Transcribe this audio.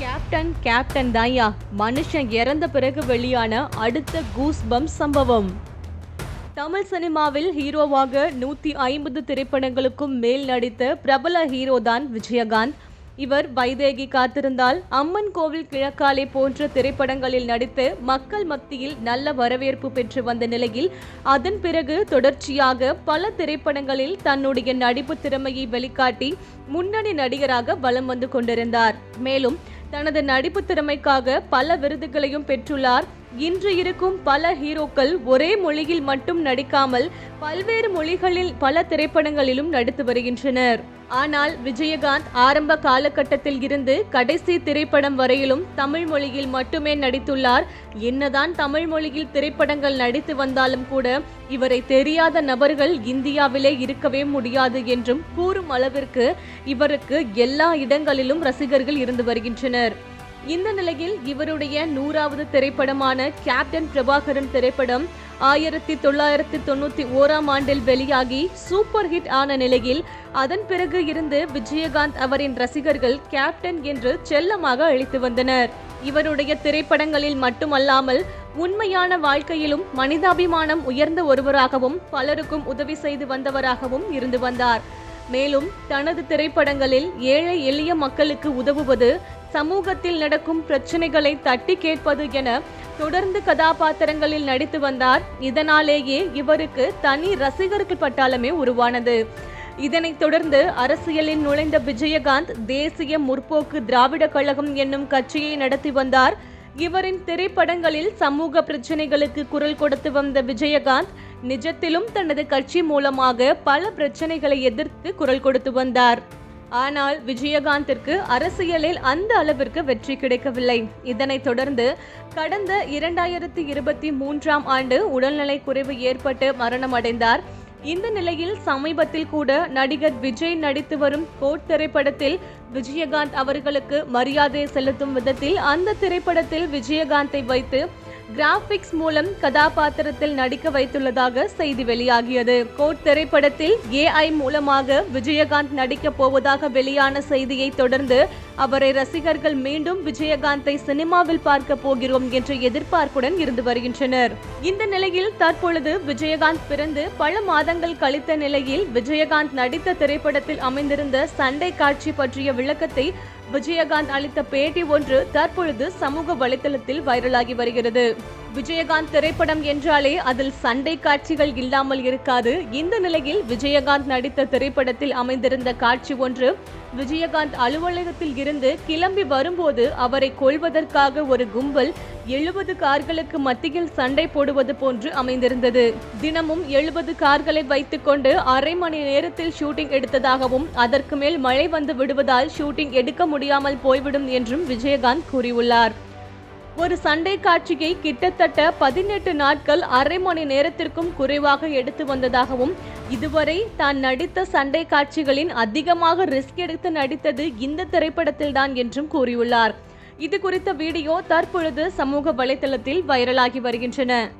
Captain captain தாயா மனுஷன் இறந்த பிறகு வெளியான அடுத்த கூஸ் பம் சம்பவம். தமிழ் சினிமாவில் ஹீரோவாக நூற்றி ஐம்பது திரைப்படங்களுக்கும் மேல் நடித்த பிரபல ஹீரோ தான் விஜயகாந்த். இவர் வைதேகி காத்திருந்தால் அம்மன் கோவில் கிழக்காலே போன்ற திரைப்படங்களில் நடித்து மக்கள் மத்தியில் நல்ல வரவேற்பு பெற்று வந்த நிலையில் அதன் பிறகு தொடர்ச்சியாக பல திரைப்படங்களில் தன்னுடைய நடிப்பு திறமையை வெளிக்காட்டி முன்னணி நடிகராக வலம் வந்து கொண்டிருந்தார். மேலும் தனது நடிப்பு திறமைக்காக பல விருதுகளையும் பெற்றுள்ளார். இன்று இருக்கும் பல ஹீரோக்கள் ஒரே மொழியில் மட்டும் நடிக்காமல் பல்வேறு மொழிகளில் பல திரைப்படங்களிலும் நடித்து வருகின்றனர். ஆனால் விஜயகாந்த் ஆரம்ப காலகட்டத்தில் இருந்து கடைசி திரைப்படம் வரையிலும் தமிழ் மொழியில் மட்டுமே நடித்துள்ளார். என்னதான் தமிழ் மொழியில் திரைப்படங்கள் நடித்து வந்தாலும் கூட இவரை தெரியாத நபர்கள் இந்தியாவிலே இருக்கவே முடியாது என்றும் கூறும் அளவிற்கு இவருக்கு எல்லா இடங்களிலும் ரசிகர்கள் இருந்து வருகின்றனர். இந்த நிலையில் இவருடைய நூறாவது திரைப்படமான கேப்டன் பிரபாகரன் திரைப்படம் ஆயிரத்தி தொள்ளாயிரத்தி தொண்ணூத்தி ஓராம் ஆண்டில் வெளியாகி சூப்பர் ஹிட் ஆன நிலையில் அதன் பிறகு இருந்து விஜயகாந்த் அவரின் ரசிகர்கள் கேப்டன் என்று செல்லமாக அழைத்து வந்தனர். இவருடைய திரைப்படங்களில் மட்டுமல்லாமல் உண்மையான வாழ்க்கையிலும் மனிதாபிமானம் உயர்ந்த ஒருவராகவும் பலருக்கும் உதவி செய்து வந்தவராகவும் இருந்து வந்தார். மேலும் தனது திரைப்படங்களில் ஏழை எளிய மக்களுக்கு உதவுவது சமூகத்தில் நடக்கும் பிரச்சனைகளை தட்டி கேட்பது என தொடர்ந்து கதாபாத்திரங்களில் நடித்து வந்தார். இதனாலேயே இவருக்கு தனி ரசிகர்கள் பட்டாளமே உருவானது. இதனைத் தொடர்ந்து அரசியலில் நுழைந்த விஜயகாந்த் தேசிய முற்போக்கு திராவிட கழகம் என்னும் கட்சியை நடத்தி வந்தார். இவரின் திரைப்படங்களில் சமூக பிரச்சனைகளுக்கு குரல் கொடுத்து வந்த விஜயகாந்த் நிஜத்திலும் தனது கட்சி மூலமாக பல பிரச்சனைகளை எதிர்த்து குரல் கொடுத்து வந்தார். ஆனால் விஜயகாந்திற்கு அரசியலில் அந்த அளவிற்கு வெற்றி கிடைக்கவில்லை. இதனைத் தொடர்ந்து கடந்த இரண்டாயிரத்தி இருபத்தி மூன்றாம் ஆண்டு உடல்நலை குறைவு ஏற்பட்டு மரணமடைந்தார் இந்த நிலையில் சமீபத்தில் கூட நடிகர் விஜய் நடித்து வரும் கோட் திரைப்படத்தில் விஜயகாந்த் அவர்களுக்கு மரியாதை செலுத்தும் விதத்தில் அந்த திரைப்படத்தில் விஜயகாந்தை வைத்து கிராபிக்ஸ் மூலம் கதாபாத்திரத்தில் நடிக்க வைத்துள்ளதாக செய்தி வெளியாகியது. கோட் திரைப்படத்தில் ஏஐ மூலமாக விஜயகாந்த் நடிக்க போவதாக வெளியான செய்தியை தொடர்ந்து அவரை ரசிகர்கள் மீண்டும் விஜயகாந்தை சினிமாவில் பார்க்க போகிறோம் என்ற எதிர்பார்ப்புடன் இருந்து வருகின்றனர். இந்த நிலையில் தற்பொழுது விஜயகாந்த் பிறந்து பல மாதங்கள் கழித்த நிலையில் விஜயகாந்த் நடித்த திரைப்படத்தில் அமைந்திருந்த சண்டை காட்சி பற்றிய விளக்கத்தை விஜயகாந்த் அளித்த பேட்டி ஒன்று தற்பொழுது சமூக வலைதளத்தில் வைரலாகி வருகிறது. விஜயகாந்த் திரைப்படம் என்றாலே அதில் சண்டை காட்சிகள் இல்லாமல் இருக்காது. இந்த நிலையில் விஜயகாந்த் நடித்த திரைப்படத்தில் அமைந்திருந்த காட்சி ஒன்று விஜயகாந்த் அலுவலகத்தில் இருந்து கிளம்பி வரும்போது அவரை கொல்வதற்காக ஒரு கும்பல் எழுபது கார்களுக்கு மத்தியில் சண்டை போடுவது போன்று அமைந்திருந்தது. தினமும் எழுபது கார்களை வைத்துக்கொண்டு அரை மணி நேரத்தில் ஷூட்டிங் எடுத்ததாகவும் அதற்கு மேல் மழை வந்து விடுவதால் ஷூட்டிங் எடுக்க முடியாமல் போய்விடும் என்றும் விஜயகாந்த் கூறியுள்ளார். ஒரு சண்டை காட்சியை கிட்டத்தட்ட பதினெட்டு நாட்கள் அரை மணி நேரத்திற்கும் குறைவாக எடுத்து வந்ததாகவும் இதுவரை தான் நடித்த சண்டை காட்சிகளின் அதிகமாக ரிஸ்க் எடுத்து நடித்தது இந்த திரைப்படத்தில்தான் என்றும் கூறியுள்ளார். இது குறித்த வீடியோ தற்பொழுது சமூக வலைதளத்தில் வைரலாகி வருகின்றன.